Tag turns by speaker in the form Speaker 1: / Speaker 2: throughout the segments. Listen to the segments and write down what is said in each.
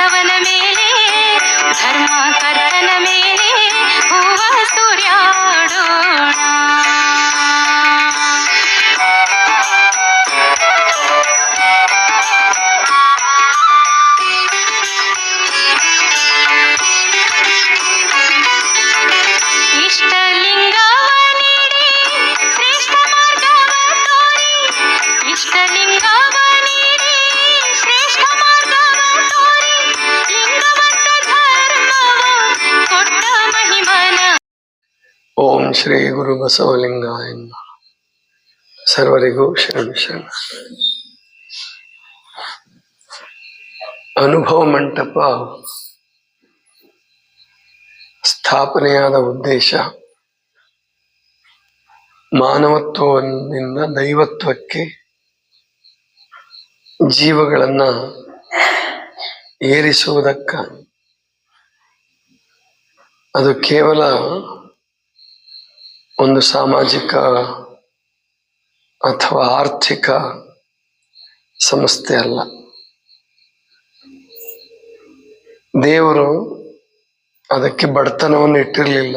Speaker 1: भवन मेले धर्मा कर ಶ್ರೀ ಗುರು ಬಸವಲಿಂಗ ನಮಃ. ಸರ್ವರಿಗೂ ಶರಣ ಶರಣ ಅನುಭವ ಮಂಟಪ ಸ್ಥಾಪನೆಯಾದ ಉದ್ದೇಶ ಮಾನವತ್ವದಿಂದ ದೈವತ್ವಕ್ಕೆ ಜೀವಗಳನ್ನ ಏರಿಸುವುದಕ್ಕ ಅದು ಕೇವಲ ಒಂದು ಸಾಮಾಜಿಕ ಅಥವಾ ಆರ್ಥಿಕ ಸಂಸ್ಥೆ ಅಲ್ಲ. ದೇವರು ಅದಕ್ಕೆ ಬಡತನವನ್ನು ಇಟ್ಟಿರಲಿಲ್ಲ.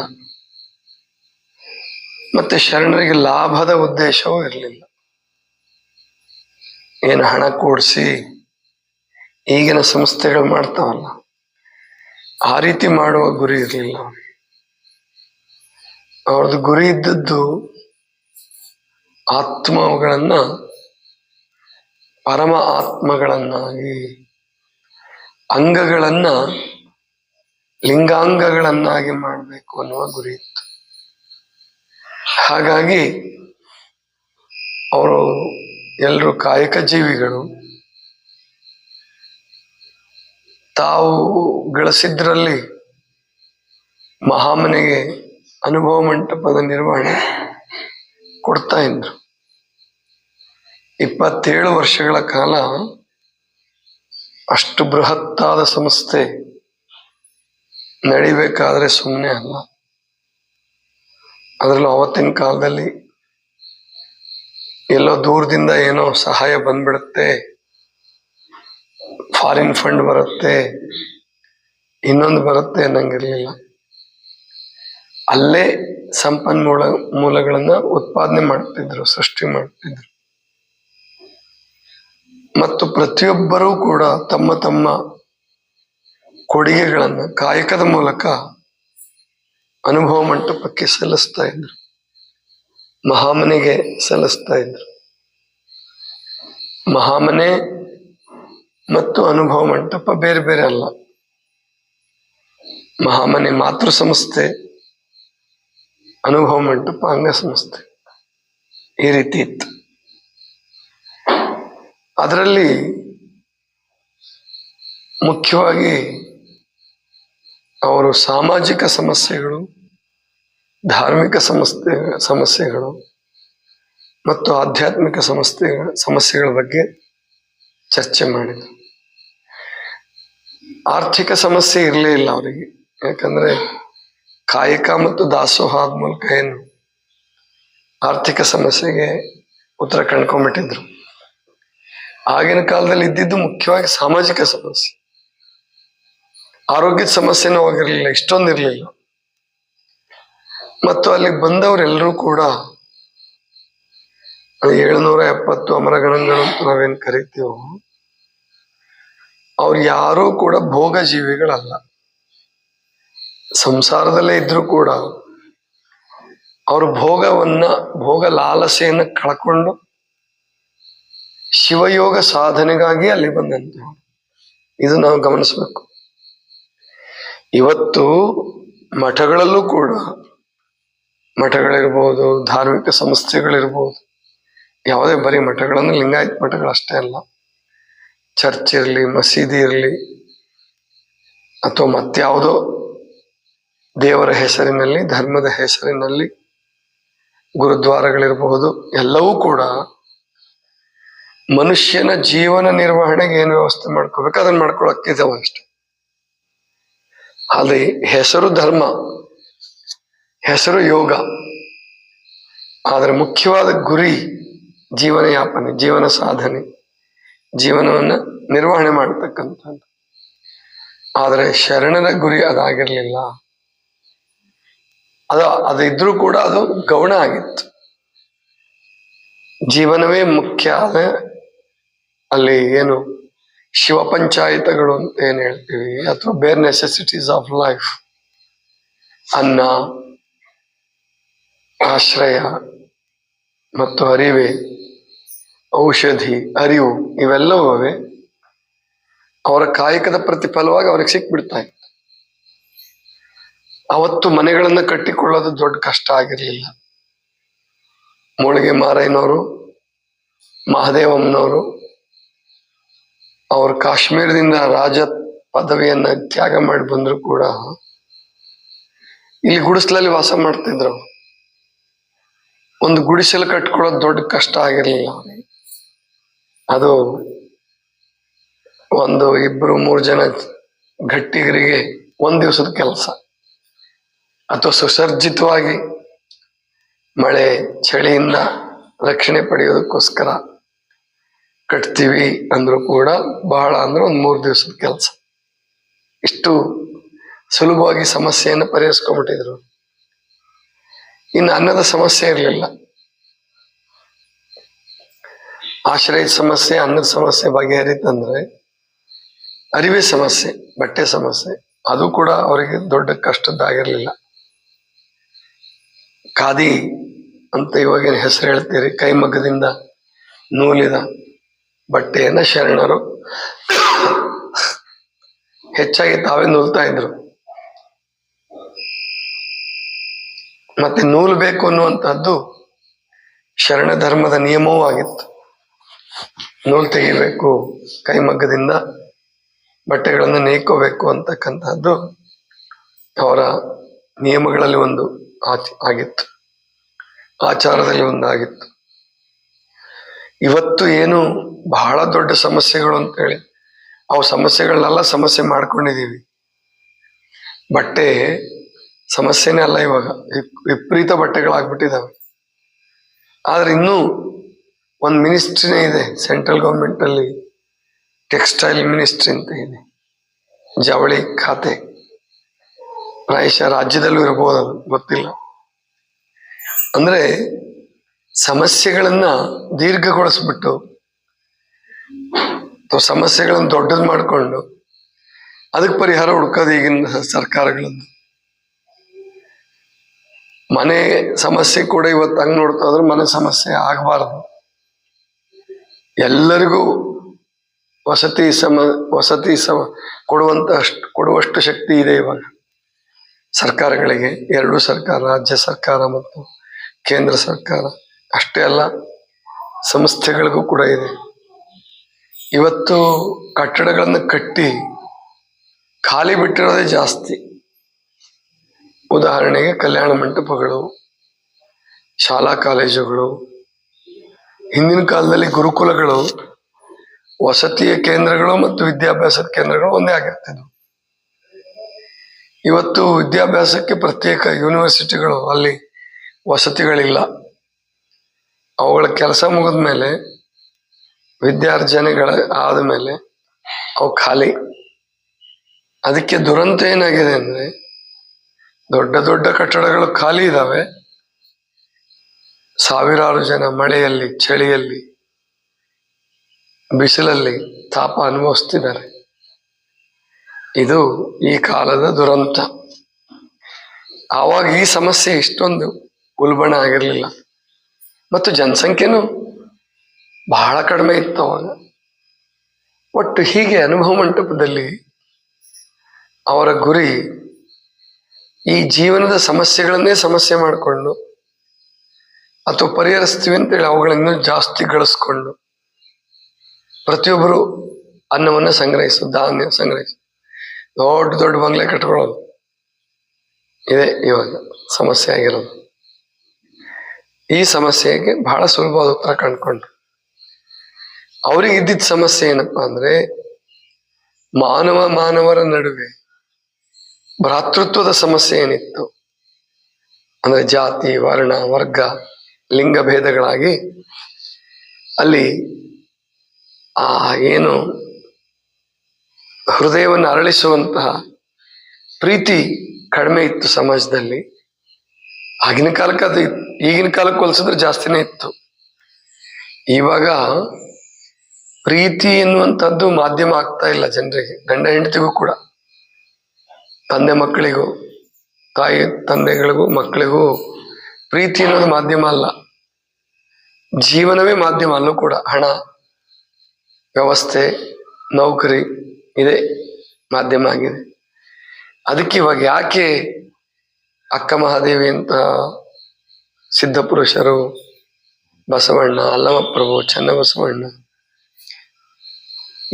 Speaker 1: ಮತ್ತೆ ಶರಣರಿಗೆ ಲಾಭದ ಉದ್ದೇಶವೂ ಇರಲಿಲ್ಲ. ಏನು ಹಣ ಕೂಡಿಸಿ ಈಗಿನ ಸಂಸ್ಥೆಗಳು ಮಾಡ್ತಾವಲ್ಲ, ಆ ರೀತಿ ಮಾಡುವ ಗುರಿ ಇರಲಿಲ್ಲ. ಅವ್ರದ್ದು ಗುರಿ ಇದ್ದದ್ದು ಆತ್ಮಗಳನ್ನ, ಪರಮ ಆತ್ಮಗಳನ್ನಾಗಿ, ಅಂಗಗಳನ್ನ, ಲಿಂಗಾಂಗಗಳನ್ನಾಗಿ ಮಾಡಬೇಕು ಅನ್ನುವ ಗುರಿ ಇತ್ತು. ಹಾಗಾಗಿ ಅವರು ಎಲ್ಲರೂ ಕಾಯಕ ಜೀವಿಗಳು. ತಾವು ಗಳಿಸಿದ್ರಲ್ಲಿ ಮಹಾಮನೆಗೆ ಅನುಭವ ಮಂಟಪದ ನಿರ್ವಹಣೆ ಕೊಡ್ತಾ ಇದ್ರು. ಇಪ್ಪತ್ತೇಳು ವರ್ಷಗಳ ಕಾಲ ಅಷ್ಟು ಬೃಹತ್ತಾದ ಸಂಸ್ಥೆ ನಡಿಬೇಕಾದ್ರೆ ಸುಮ್ಮನೆ ಅಲ್ಲ. ಅದರಲ್ಲೂ ಅವತ್ತಿನ ಕಾಲದಲ್ಲಿ ಎಲ್ಲೋ ದೂರದಿಂದ ಏನೋ ಸಹಾಯ ಬಂದ್ಬಿಡುತ್ತೆ, ಫಾರಿನ್ ಫಂಡ್ ಬರುತ್ತೆ, ಇನ್ನೊಂದು ಬರುತ್ತೆ ಅನ್ನಂಗಿರ್ಲಿಲ್ಲ. ಅಲ್ಲೇ ಸಂಪನ್ಮೂಲ ಮೂಲಗಳನ್ನ ಉತ್ಪಾದನೆ ಮಾಡ್ತಿದ್ರು, ಸೃಷ್ಟಿ ಮಾಡ್ತಿದ್ರು. ಮತ್ತು ಪ್ರತಿಯೊಬ್ಬರೂ ಕೂಡ ತಮ್ಮ ತಮ್ಮ ಕೊಡುಗೆಗಳನ್ನ ಕಾಯಕದ ಮೂಲಕ ಅನುಭವ ಮಂಟಪಕ್ಕೆ ಸಲ್ಲಿಸ್ತಾ ಇದ್ರು. ಮಹಾಮನೆಗೆ ಸಲ್ಲಿಸ್ತಾ ಇದ್ರು. ಮಹಾಮನೆ ಮತ್ತು ಅನುಭವ ಮಂಟಪ ಬೇರೆ ಬೇರೆ ಅಲ್ಲ. ಮಹಾಮನೆ ಮಾತೃ ಸಂಸ್ಥೆ ಅನುಭವ ಮಂಟಪ ಅಂಗಸಂಸ್ಥೆ ಈ ರೀತಿ ಇತ್ತು. ಅದರಲ್ಲಿ ಮುಖ್ಯವಾಗಿ ಅವರು ಸಾಮಾಜಿಕ ಸಮಸ್ಯೆಗಳು, ಧಾರ್ಮಿಕ ಸಮಸ್ಯೆ, ಸಮಸ್ಯೆಗಳು ಮತ್ತು ಆಧ್ಯಾತ್ಮಿಕ ಸಮಸ್ಯೆ, ಸಮಸ್ಯೆಗಳ ಬಗ್ಗೆ ಚರ್ಚೆ ಮಾಡಿದರು. ಆರ್ಥಿಕ ಸಮಸ್ಯೆ ಇರಲೇ ಇಲ್ಲ ಅವರಿಗೆ. ಯಾಕಂದ್ರೆ ಕಾಯಕ ಮತ್ತು ದಾಸೋಹ ಆದ ಮೂಲಕ ಏನು? ಆರ್ಥಿಕ ಸಮಸ್ಯೆಗೆ ಉತ್ತರ ಕಂಡ್ಕೊಂಡ್ಬಿಟ್ಟಿದ್ರು. ಆಗಿನ ಕಾಲದಲ್ಲಿ ಇದ್ದಿದ್ದು ಮುಖ್ಯವಾಗಿ ಸಾಮಾಜಿಕ ಸಮಸ್ಯೆ. ಆರೋಗ್ಯದ ಸಮಸ್ಯೆನೂ ಆಗಿರ್ಲಿಲ್ಲ ಇಷ್ಟೊಂದು ಇರಲಿಲ್ಲ. ಮತ್ತು ಅಲ್ಲಿಗೆ ಬಂದವರೆಲ್ಲರೂ ಕೂಡ ಏಳ್ನೂರ ಎಪ್ಪತ್ತು ಅಮರಗಣಗಳು ಅಂತ ನಾವೇನು ಕರಿತೀವೋ, ಅವ್ರು ಯಾರೂ ಕೂಡ ಭೋಗ ಜೀವಿಗಳಲ್ಲ ಸಂಸಾರದಲ್ಲೇ ಇದ್ರೂ ಕೂಡ ಅವರು ಭೋಗವನ್ನ, ಭೋಗ ಲಾಲಸೆಯನ್ನ ಕಳ್ಕೊಂಡು ಶಿವಯೋಗ ಸಾಧನೆಗಾಗಿ ಅಲ್ಲಿ ಬಂದಂತೆ. ಇದು ನಾವು ಗಮನಿಸಬೇಕು. ಇವತ್ತು ಮಠಗಳಲ್ಲೂ ಕೂಡ ಮಠಗಳಿರ್ಬೋದು, ಧಾರ್ಮಿಕ ಸಂಸ್ಥೆಗಳಿರ್ಬೋದು, ಯಾವುದೇ ಬರೀ ಮಠಗಳನ್ನು, ಲಿಂಗಾಯತ್ ಮಠಗಳಷ್ಟೇ ಅಲ್ಲ. ಚರ್ಚ್ ಇರಲಿ, ಮಸೀದಿ ಇರಲಿ, ಅಥವಾ ಮತ್ಯಾವುದೋ ದೇವರ ಹೆಸರಿನಲ್ಲಿ, ಧರ್ಮದ ಹೆಸರಿನಲ್ಲಿ ಗುರುದ್ವಾರಗಳಿರಬಹುದು. ಎಲ್ಲವೂ ಕೂಡ ಮನುಷ್ಯನ ಜೀವನ ನಿರ್ವಹಣೆಗೆ ಏನು ವ್ಯವಸ್ಥೆ ಮಾಡ್ಕೋಬೇಕು, ಅದನ್ನ ಮಾಡ್ಕೊಳಕ್ಕೆ ಅಷ್ಟೆ. ಅಲ್ಲಿ ಹೆಸರು ಧರ್ಮ, ಹೆಸರು ಯೋಗ, ಆದರೆ ಮುಖ್ಯವಾದ ಗುರಿ ಜೀವನ ಯಾಪನೆ ಜೀವನ ಸಾಧನೆ, ಜೀವನವನ್ನ ನಿರ್ವಹಣೆ ಮಾಡತಕ್ಕಂಥದ್ದು. ಆದರೆ ಶರಣರ ಗುರಿ ಅದಾಗಿರ್ಲಿಲ್ಲ. ಅದು, ಅದಿದ್ರೂ ಕೂಡ ಅದು ಗೌಣ ಆಗಿತ್ತು. ಜೀವನವೇ ಮುಖ್ಯ ಆದ ಅಲ್ಲಿ ಏನು ಶಿವ ಪಂಚಾಯತಗಳು ಅಂತ ಏನು ಹೇಳ್ತೀವಿ, ಅಥವಾ ಬೇರ್ ನೆಸೆಸಿಟೀಸ್ ಆಫ್ ಲೈಫ್ ಅನ್ನ, ಆಶ್ರಯ ಮತ್ತು ಅರಿವೆ, ಔಷಧಿ, ಅರಿವು ಇವೆಲ್ಲವೂ ಅವೆ. ಅವರ ಕಾಯಕದ ಪ್ರತಿಫಲವಾಗಿ ಅವ್ರಿಗೆ ಸಿಕ್ಬಿಡ್ತಾ ಇತ್ತು. ಅವತ್ತು ಮನೆಗಳನ್ನ ಕಟ್ಟಿಕೊಳ್ಳೋದು ದೊಡ್ಡ ಕಷ್ಟ ಆಗಿರಲಿಲ್ಲ. ಮೂಳಿಗೆ ಮಾರಯ್ಯನವರು, ಮಹದೇವಮ್ಮನವರು, ಅವರು ಕಾಶ್ಮೀರದಿಂದ ರಾಜ ಪದವಿಯನ್ನ ತ್ಯಾಗ ಮಾಡಿ ಬಂದ್ರು ಕೂಡ ಇಲ್ಲಿ ಗುಡಿಸಲಲ್ಲಿ ವಾಸ ಮಾಡ್ತಿದ್ರು ಒಂದು ಗುಡಿಸಲು ಕಟ್ಕೊಳ್ಳೋದು ದೊಡ್ಡ ಕಷ್ಟ ಆಗಿರಲಿಲ್ಲ. ಅದು ಒಂದು ಇಬ್ರು ಮೂರು ಜನ ಗಟ್ಟಿಗರಿಗೆ ಒಂದ್ ದಿವಸದ ಕೆಲಸ. ಅಥವಾ ಸುಸರ್ಜಿತವಾಗಿ ಮಳೆ, ಚಳಿಯಿಂದ ರಕ್ಷಣೆ ಪಡೆಯೋದಕ್ಕೋಸ್ಕರ ಕಟ್ತೀವಿ ಅಂದರೂ ಕೂಡ ಬಹಳ ಅಂದ್ರೆ ಒಂದು ಮೂರು ದಿವಸದ ಕೆಲಸ. ಇಷ್ಟು ಸುಲಭವಾಗಿ ಸಮಸ್ಯೆಯನ್ನು ಪರಿಹರಿಸ್ಕೊಂಡ್ಬಿಟ್ಟಿದ್ರು. ಇನ್ನು ಅನ್ನದ ಸಮಸ್ಯೆ ಇರಲಿಲ್ಲ. ಆಶ್ರಯದ ಸಮಸ್ಯೆ, ಅನ್ನದ ಸಮಸ್ಯೆ ಬಗೆಹರಿತಂದ್ರೆ ಅರಿವೆ ಸಮಸ್ಯೆ, ಬಟ್ಟೆ ಸಮಸ್ಯೆ, ಅದು ಕೂಡ ಅವರಿಗೆ ದೊಡ್ಡ ಕಷ್ಟದ್ದಾಗಿರ್ಲಿಲ್ಲ. ಖಾದಿ ಅಂತ ಇವಾಗ ಹೆಸರು ಹೇಳ್ತೀರಿ? ಕೈಮಗ್ಗದಿಂದ ನೂಲಿದ ಬಟ್ಟೆಯನ್ನ ಶರಣರು ಹೆಚ್ಚಾಗಿ ತಾವೇ ನೂಲ್ತಾ ಇದ್ರು. ಮತ್ತೆ ನೂಲು ಬೇಕು ಅನ್ನುವಂಥದ್ದು ಶರಣ ಧರ್ಮದ ನಿಯಮವೂ ಆಗಿತ್ತು. ನೂಲು ತೆಗಿಬೇಕು ಕೈಮಗ್ಗದಿಂದ ಬಟ್ಟೆಗಳನ್ನು ನೇಯ್ಕೋಬೇಕು ಅಂತಕ್ಕಂಥದ್ದು ಅವರ ನಿಯಮಗಳಲ್ಲಿ ಒಂದು ಆಗಿತ್ತು. ಆಚಾರದಲ್ಲಿ ಒಂದಾಗಿತ್ತು. ಇವತ್ತು ಏನು ಬಹಳ ದೊಡ್ಡ ಸಮಸ್ಯೆಗಳು ಅಂತೇಳಿ, ಅವು ಸಮಸ್ಯೆಗಳನ್ನೆಲ್ಲ ಸಮಸ್ಯೆ ಮಾಡ್ಕೊಂಡಿದ್ದೀವಿ ಬಟ್ಟೆ ಸಮಸ್ಯೆನೇ ಅಲ್ಲ ಇವಾಗ, ವಿಪ್- ವಿಪರೀತ ಬಟ್ಟೆಗಳಾಗ್ಬಿಟ್ಟಿದ್ದಾವೆ ಆದ್ರೆ ಇನ್ನೂ ಒಂದು ಮಿನಿಸ್ಟ್ರಿನೇ ಇದೆ, ಸೆಂಟ್ರಲ್ ಗೌರ್ಮೆಂಟಲ್ಲಿ ಟೆಕ್ಸ್ಟೈಲ್ ಮಿನಿಸ್ಟ್ರಿ ಅಂತ ಇದೆ. ಜವಳಿ ಖಾತೆ. ಪ್ರಾಯಶಃ ರಾಜ್ಯದಲ್ಲೂ ಇರಬಹುದು ಗೊತ್ತಿಲ್ಲ. ಅಂದ್ರೆ ಸಮಸ್ಯೆಗಳನ್ನ ದೀರ್ಘಗೊಳಿಸ್ಬಿಟ್ಟು, ಅಥವಾ ಸಮಸ್ಯೆಗಳನ್ನು ದೊಡ್ಡದು ಮಾಡಿಕೊಂಡು, ಅದಕ್ಕೆ ಪರಿಹಾರ ಹುಡ್ಕೋದು ಈಗಿನ ಸರ್ಕಾರಗಳದ್ದು. ಮನೆ ಸಮಸ್ಯೆ ಕೂಡ ಇವತ್ತು ಹಂಗ್ ನೋಡ್ತಾ ಇದ್ರೆ ಮನೆ ಸಮಸ್ಯೆ ಆಗಬಾರ್ದು. ಎಲ್ಲರಿಗೂ ವಸತಿ ಸಮ ವಸತಿ ಸಮ ಕೊಡುವಂತ ಕೊಡುವಷ್ಟು ಶಕ್ತಿ ಇದೆ ಇವಾಗ. ಸರ್ಕಾರಗಳಿಗೆ, ಎರಡು ಸರ್ಕಾರ, ರಾಜ್ಯ ಸರ್ಕಾರ ಮತ್ತು ಕೇಂದ್ರ ಸರ್ಕಾರ, ಅಷ್ಟೇ ಅಲ್ಲ, ಸಂಸ್ಥೆಗಳಿಗೂ ಕೂಡ ಇದೆ. ಇವತ್ತು ಕಟ್ಟಡಗಳನ್ನು ಕಟ್ಟಿ ಖಾಲಿ ಬಿಟ್ಟಿರೋದೇ ಜಾಸ್ತಿ. ಉದಾಹರಣೆಗೆ ಕಲ್ಯಾಣ ಮಂಟಪಗಳು, ಶಾಲಾ ಕಾಲೇಜುಗಳು, ಹಿಂದಿನ ಕಾಲದಲ್ಲಿ ಗುರುಕುಲಗಳು ವಸತಿಯ ಕೇಂದ್ರಗಳು ಮತ್ತು ವಿದ್ಯಾಭ್ಯಾಸದ ಕೇಂದ್ರಗಳು ಒಂದೇ ಆಗಿರ್ತಿದ್ವು. ಇವತ್ತು ವಿದ್ಯಾಭ್ಯಾಸಕ್ಕೆ ಪ್ರತ್ಯೇಕ ಯೂನಿವರ್ಸಿಟಿಗಳು ಅಲ್ಲಿ ವಸತಿಗಳಿಲ್ಲ. ಅವುಗಳ ಕೆಲಸ ಮುಗಿದ ಮೇಲೆ ವಿದ್ಯಾರ್ಜನೆಗಳ ಆದ ಮೇಲೆ ಅವು ಖಾಲಿ. ಅದಕ್ಕೆ ದುರಂತ ಏನಾಗಿದೆ ಅಂದರೆ ದೊಡ್ಡ ದೊಡ್ಡ ಕಟ್ಟಡಗಳು ಖಾಲಿ ಇದ್ದಾವೆ ಸಾವಿರಾರು ಜನ ಮಳೆಯಲ್ಲಿ, ಚಳಿಯಲ್ಲಿ, ಬಿಸಿಲಲ್ಲಿ ತಾಪ ಅನುಭವಿಸ್ತಿದ್ದಾರೆ. ಇದು ಈ ಕಾಲದ ದುರಂತ. ಆವಾಗ ಈ ಸಮಸ್ಯೆ ಇಷ್ಟೊಂದು ಉಲ್ಬಣ ಆಗಿರಲಿಲ್ಲ. ಮತ್ತು ಜನಸಂಖ್ಯೆನೂ ಬಹಳ ಕಡಿಮೆ ಇತ್ತು ಅವಾಗ ಒಟ್ಟು ಹೀಗೆ ಅನುಭವ ಮಂಟಪದಲ್ಲಿ ಅವರ ಗುರಿ ಈ ಜೀವನದ ಸಮಸ್ಯೆಗಳನ್ನೇ ಸಮಸ್ಯೆ ಮಾಡಿಕೊಂಡು, ಅಥವಾ ಪರಿಹರಿಸ್ತೀವಿ ಅಂತೇಳಿ ಅವುಗಳನ್ನು ಜಾಸ್ತಿ ಗಳಿಸ್ಕೊಂಡು, ಪ್ರತಿಯೊಬ್ಬರು ಅನ್ನವನ್ನು ಸಂಗ್ರಹಿಸು, ಧಾನ್ಯ ಸಂಗ್ರಹಿಸು. ದೊಡ್ಡ ದೊಡ್ಡ ಬಂಗ್ಲೆ ಕಟ್ಕೊಳ್ಳೋದು. ಇದೆ ಇವಾಗ ಸಮಸ್ಯೆ ಆಗಿರೋದು. ಈ ಸಮಸ್ಯೆಗೆ ಬಹಳ ಸುಲಭವಾದ ಉತ್ತರ ಕಂಡ್ಕೊಂಡ್ರು. ಅವ್ರಿಗೆ ಇದ್ದಿದ್ದ ಸಮಸ್ಯೆ ಏನಪ್ಪಾ ಅಂದ್ರೆ, ಮಾನವ ಮಾನವರ ನಡುವೆ ಭ್ರಾತೃತ್ವದ ಸಮಸ್ಯೆ ಏನಿತ್ತು? ಅಂದ್ರೆ ಜಾತಿ, ವರ್ಣ, ವರ್ಗ, ಲಿಂಗ ಭೇದಗಳಾಗಿ ಅಲ್ಲಿ ಆ ಏನು ಹೃದಯವನ್ನು ಅರಳಿಸುವಂತಹ ಪ್ರೀತಿ ಕಡಿಮೆ ಇತ್ತು ಸಮಾಜದಲ್ಲಿ. ಆಗಿನ ಕಾಲಕ್ಕೆ ಅದು ಈಗಿನ ಕಾಲಕ್ಕೆ ಹೋಲಿಸಿದ್ರೆ ಜಾಸ್ತಿನೇ ಇತ್ತು. ಇವಾಗ ಪ್ರೀತಿ ಎನ್ನುವಂಥದ್ದು ಮಾಧ್ಯಮ ಆಗ್ತಾ ಇಲ್ಲ ಜನರಿಗೆ, ಗಂಡ ಹೆಂಡತಿಗೂ ಕೂಡ. ತಂದೆ ಮಕ್ಕಳಿಗೂ, ತಾಯಿ ತಂದೆಗಳಿಗೂ, ಮಕ್ಕಳಿಗೂ ಪ್ರೀತಿ ಅನ್ನೋದು ಮಾಧ್ಯಮ ಅಲ್ಲ. ಜೀವನವೇ ಮಾಧ್ಯಮ ಅಲ್ಲೂ ಕೂಡ. ಹಣ, ವ್ಯವಸ್ಥೆ, ನೌಕರಿ ಇದೆ, ಮಾಧ್ಯಮ ಆಗಿದೆ. ಅದಕ್ಕೆ ಇವಾಗ ಯಾಕೆ ಅಕ್ಕ ಮಹಾದೇವಿ ಅಂತ ಸಿದ್ಧ ಪುರುಷರು ಬಸವಣ್ಣ ಅಲ್ಲಮಪ್ರಭು ಚನ್ನಬಸವಣ್ಣ,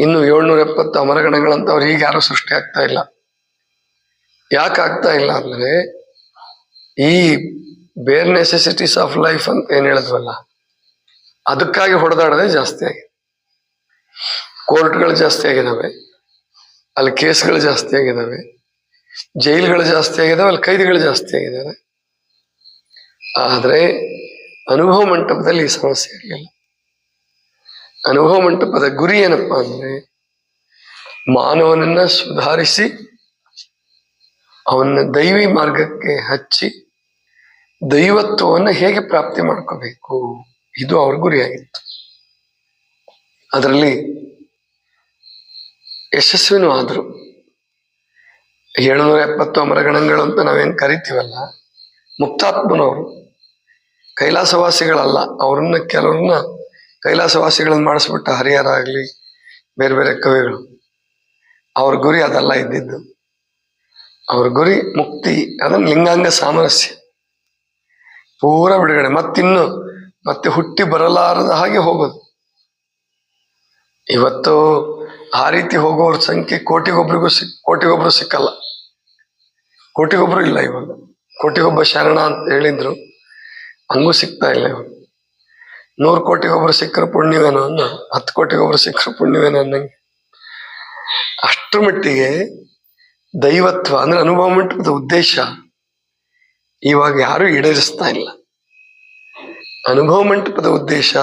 Speaker 1: ಇನ್ನು ಏಳ್ನೂರ ಎಪ್ಪತ್ತು ಅಮರಗಣಗಳಂತವ್ರು ಈಗ ಯಾರು ಸೃಷ್ಟಿ ಆಗ್ತಾ ಇಲ್ಲ. ಯಾಕೆ ಆಗ್ತಾ ಇಲ್ಲ ಅಂದ್ರೆ ಈ ಬೇರ್ ನೆಸೆಸಿಟೀಸ್ ಆಫ್ ಲೈಫ್ ಅಂತ ಏನ್ ಹೇಳಿದ್ವಲ್ಲ, ಅದಕ್ಕಾಗಿ ಹೊಡೆದಾಡದೆ ಜಾಸ್ತಿ ಆಗಿದೆ. ಕೋರ್ಟ್ಗಳು ಜಾಸ್ತಿ ಆಗಿದಾವೆ. ಅಲ್ಲಿ ಕೇಸ್ಗಳು ಜಾಸ್ತಿ ಆಗಿದ್ದಾವೆ ಜೈಲ್ಗಳು ಜಾಸ್ತಿ ಆಗಿದ್ದಾವೆ ಅಲ್ಲಿ ಕೈದಿಗಳು ಜಾಸ್ತಿ ಆಗಿದ್ದಾವೆ ಆದರೆ ಅನುಭವ ಮಂಟಪದಲ್ಲಿ ಈ ಸಮಸ್ಯೆ ಇರಲಿಲ್ಲ. ಅನುಭವ ಮಂಟಪದ ಗುರಿ ಏನಪ್ಪಾ ಅಂದ್ರೆ ಮಾನವನನ್ನ ಸುಧಾರಿಸಿ ಅವನ ದೈವಿ ಮಾರ್ಗಕ್ಕೆ ಹಚ್ಚಿ ದೈವತ್ವವನ್ನು ಹೇಗೆ ಪ್ರಾಪ್ತಿ ಮಾಡ್ಕೋಬೇಕು, ಇದು ಅವ್ರ ಗುರಿಯಾಗಿತ್ತು. ಅದರಲ್ಲಿ ಯಶಸ್ವಿನೂ ಆದರು ಏಳುನೂರ ಎಪ್ಪತ್ತು ಅಮರಗಣಗಳು ಅಂತ ನಾವೇನು ಕರಿತೀವಲ್ಲ, ಮುಕ್ತಾತ್ಮನವರು, ಕೈಲಾಸವಾಸಿಗಳಲ್ಲ, ಅವ್ರನ್ನ ಕೆಲವ್ರನ್ನ ಕೈಲಾಸವಾಸಿಗಳನ್ನ ಮಾಡಿಸ್ಬಿಟ್ಟ ಹರಿಹರಾಗಲಿ, ಬೇರೆ ಬೇರೆ ಕವಿಗಳು. ಅವ್ರ ಗುರಿ ಅದೆಲ್ಲ ಇದ್ದಿದ್ದು. ಅವ್ರ ಗುರಿ ಮುಕ್ತಿ, ಅದನ್ನ ಲಿಂಗಾಂಗ ಸಾಮರಸ್ಯ. ಪೂರ ಬಿಡುಗಡೆ, ಮತ್ತಿನ್ನು, ಮತ್ತೆ ಹುಟ್ಟಿ ಬರಲಾರದ ಹಾಗೆ ಹೋಗೋದು. ಇವತ್ತು ಆ ರೀತಿ ಹೋಗೋರ ಸಂಖ್ಯೆ ಕೋಟಿಗೊಬ್ರಿಗೂ ಸಿಕ್, ಕೋಟಿಗೊಬ್ರು ಸಿಕ್ಕಲ್ಲ. ಕೋಟಿಗೊಬ್ರು ಇಲ್ಲ ಇವಾಗ. ಕೋಟಿಗೊಬ್ಬ ಶರಣ ಅಂತ ಹೇಳಿದ್ರು, ಹಂಗೂ ಸಿಗ್ತಾ ಇಲ್ಲ ಇವಾಗ. ನೂರು ಕೋಟಿಗೊಬ್ರು ಸಿಕ್ಕರು ಪುಣ್ಯವೇನೋ ಅನ್ನ, ಹತ್ತು ಕೋಟಿಗೊಬ್ರು ಸಿಕ್ಕರು ಪುಣ್ಯವೇನೋ ಅನ್ನಂಗೆ. ಅಷ್ಟರ ಮಟ್ಟಿಗೆ ದೈವತ್ವ ಅಂದ್ರೆ ಅನುಭವ ಮಂಟಪದ ಉದ್ದೇಶ ಇವಾಗ ಯಾರು ಈಡೇರಿಸ್ತಾ ಇಲ್ಲ. ಅನುಭವ ಮಂಟಪದ ಉದ್ದೇಶ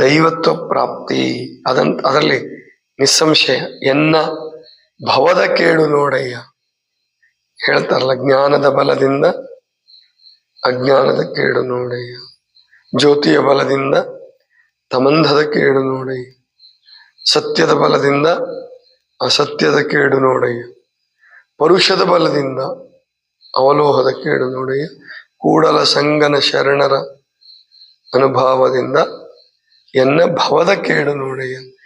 Speaker 1: ದೈವತ್ವ ಪ್ರಾಪ್ತಿ ಅದನ್, ಅದರಲ್ಲಿ ನಿಸ್ಸಂಶಯ ಎನ್ನ ಭವದ ಕೇಳು ನೋಡಯ್ಯ. ಹೇಳ್ತಾರಲ್ಲ, ಜ್ಞಾನದ ಬಲದಿಂದ ಅಜ್ಞಾನದ ಕೇಡು ನೋಡಯ್ಯ. ಜ್ಯೋತಿಯ ಬಲದಿಂದ ತಮಂಧದ ಕೇಡು ನೋಡಯ್ಯ. ಸತ್ಯದ ಬಲದಿಂದ ಅಸತ್ಯದ ಕೇಡು ನೋಡಯ್ಯ. ಪರುಷದ ಬಲದಿಂದ ಅವಲೋಹದ ಕೇಡು ನೋಡಯ್ಯ. ಕೂಡಲ ಸಂಗನ ಶರಣರ ಅನುಭವದಿಂದ ಎನ್ನ ಭವದ ಕೇಡು ನೋಡಿ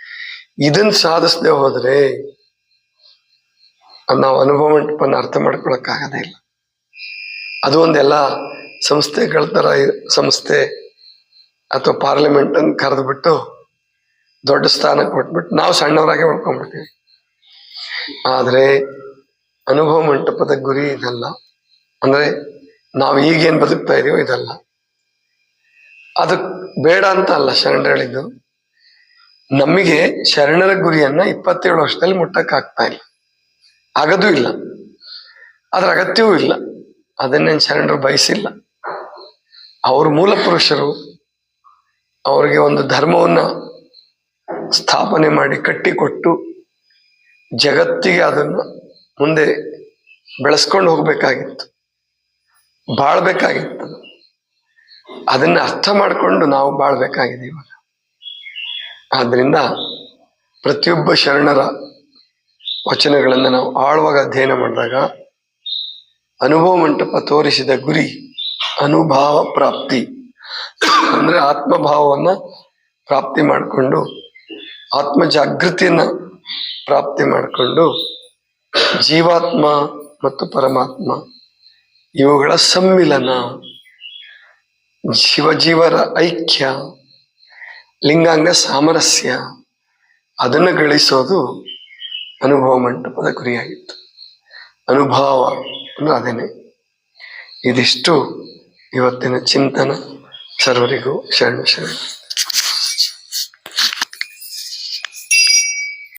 Speaker 1: ಇದನ್ನ ಸಾಧಿಸದೆ ಹೋದ್ರೆ ನಾವು ಅನುಭವ ಮಂಟಪನ ಅರ್ಥ ಮಾಡ್ಕೊಳಕ್ಕಾಗದೇ ಇಲ್ಲ. ಅದು ಒಂದೆಲ್ಲ ಸಂಸ್ಥೆಗಳ ತರ ಸಂಸ್ಥೆ ಅಥವಾ ಪಾರ್ಲಿಮೆಂಟ್ ಅನ್ನು ಕರೆದ್ಬಿಟ್ಟು ದೊಡ್ಡ ಸ್ಥಾನ ಕೊಟ್ಬಿಟ್ಟು ನಾವು ಸಣ್ಣವರಾಗೆ ಉಳ್ಕೊಂಡ್ಬಿಡ್ತೀವಿ ಆದ್ರೆ ಅನುಭವ ಮಂಟಪದ ಗುರಿ ಇದಲ್ಲ. ಅಂದ್ರೆ ನಾವು ಈಗೇನು ಬದುಕ್ತಾ ಇದೀವೋ ಇದಲ್ಲ. ಅದಕ್ ಬೇಡ ಅಂತ ಅಲ್ಲ ಶರಣರು ಹೇಳಿದ್ದು. ನಮಗೆ ಶರಣರ ಗುರಿಯನ್ನ ಇಪ್ಪತ್ತೇಳು ವರ್ಷದಲ್ಲಿ ಮುಟ್ಟಕ್ ಆಗ್ತಾ ಇಲ್ಲ. ಆಗದೂ ಇಲ್ಲ. ಅದ್ರ ಅಗತ್ಯವೂ ಇಲ್ಲ. ಅದನ್ನೇನು ಶರಣರು ಬಯಸಿಲ್ಲ. ಅವ್ರ ಮೂಲ ಪುರುಷರು ಅವರಿಗೆ ಒಂದು ಧರ್ಮವನ್ನ ಸ್ಥಾಪನೆ ಮಾಡಿ ಕಟ್ಟಿಕೊಟ್ಟು ಜಗತ್ತಿಗೆ ಅದನ್ನು ಮುಂದೆ ಬೆಳೆಸ್ಕೊಂಡು ಹೋಗ್ಬೇಕಾಗಿತ್ತು. ಬಾಳ್ಬೇಕಾಗಿತ್ತು. ಅದನ್ನ ಅರ್ಥ ಮಾಡಿಕೊಂಡು ನಾವು ಬಾಳ್ಬೇಕಾಗಿದೆ ಇವಾಗ. ಆದ್ರಿಂದ ಪ್ರತಿಯೊಬ್ಬ ಶರಣರ ವಚನಗಳನ್ನು ನಾವು ಆಳವಾಗಿ ಅಧ್ಯಯನ ಮಾಡಿದಾಗ ಅನುಭವ ಮಂಟಪ ತೋರಿಸಿದ ಗುರಿ ಅನುಭಾವ ಪ್ರಾಪ್ತಿ. ಅಂದ್ರೆ ಆತ್ಮಭಾವವನ್ನು ಪ್ರಾಪ್ತಿ ಮಾಡಿಕೊಂಡು ಆತ್ಮ ಜಾಗೃತಿಯನ್ನ ಪ್ರಾಪ್ತಿ ಮಾಡಿಕೊಂಡು ಜೀವಾತ್ಮ ಮತ್ತು ಪರಮಾತ್ಮ ಇವುಗಳ ಸಮ್ಮಿಲನ ಶಿವಜೀವರ ಐಕ್ಯ, ಲಿಂಗಾಂಗ ಸಾಮರಸ್ಯ, ಅದನ್ನು ಗಳಿಸೋದು ಅನುಭವ ಮಂಟಪದ ಗುರಿಯಾಗಿತ್ತು. ಅನುಭವ ಅಂದರೆ ಅದೇನೆ. ಇದಿಷ್ಟು ಇವತ್ತಿನ ಚಿಂತನ. ಸರ್ವರಿಗೂ ಶರಣ ಶರಣ.